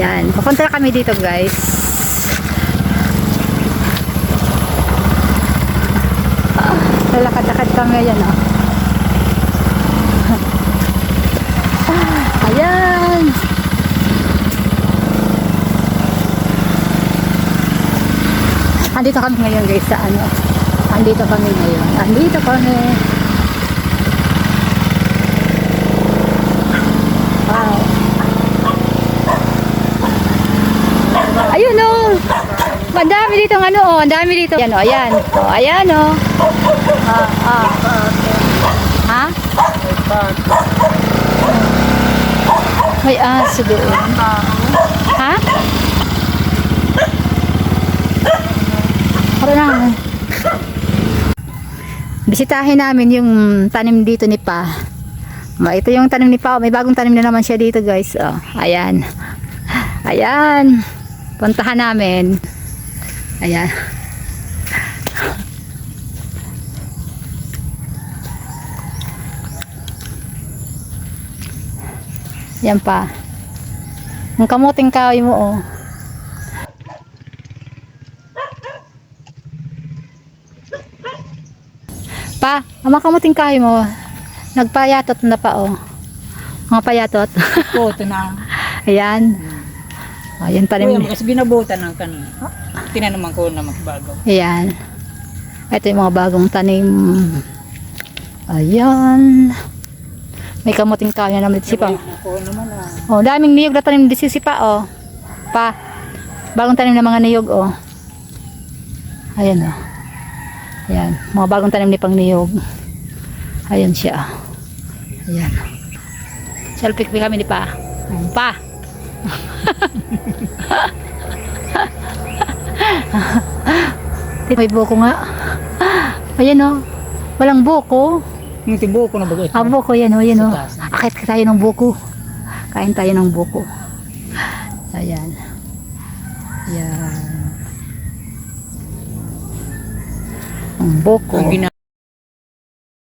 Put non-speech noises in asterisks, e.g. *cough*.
Ayan. Pupunta na kami dito guys. Ah, Lalakad-lakad kami ayan oh. Ah, *laughs* Ayan. Andito kami ngayon guys sa ano. Andito kami ngayon. Andito kami. Wow. Ayun oh. Ang dami dito ng ano oh, ang dami dito. Ayan oh, ayan. Oh, ayan oh. Ah, ah. Ha? May aso doon. Ha? Para na. Bisitahin namin yung tanim dito ni Pa. Ma, ito yung tanim ni Pa. May bagong tanim na naman siya dito, guys. Oh, ayan. Ayan. Puntahan namin. Ayan. Yan pa. Ang kamuting kahoy mo, oh. Pa, ang mga kamuting kahoy mo, nagpayatot na pa, oh. Mga payatot. Po, ito na. Ayan. Ayan pa Kuya, rin. kasi binabutan ng kanina. Tinanaman ko na magbago. Ayan. Ito yung mga bagong tanim. Ayan. May kamuting na naman si Pa. Ah. Oh, daming niyog na tanim dito si Pa, oh. Pa. Bagong tanim na mga niyog, oh. Ayan, oh. Ayan. Mga bagong tanim ni pang niyog. Ayan siya. Ayan. Selfie kami ni Pa. Oh, Pa. May buko nga. Ayan, oh. Walang buko. Yung tibo ko na ito. Ah, buko yan, oh, yan, oh. Sa taas. Akit tayo ng buko. Kain tayo ng buko. Ayan. Ayan. Ang buko. Ang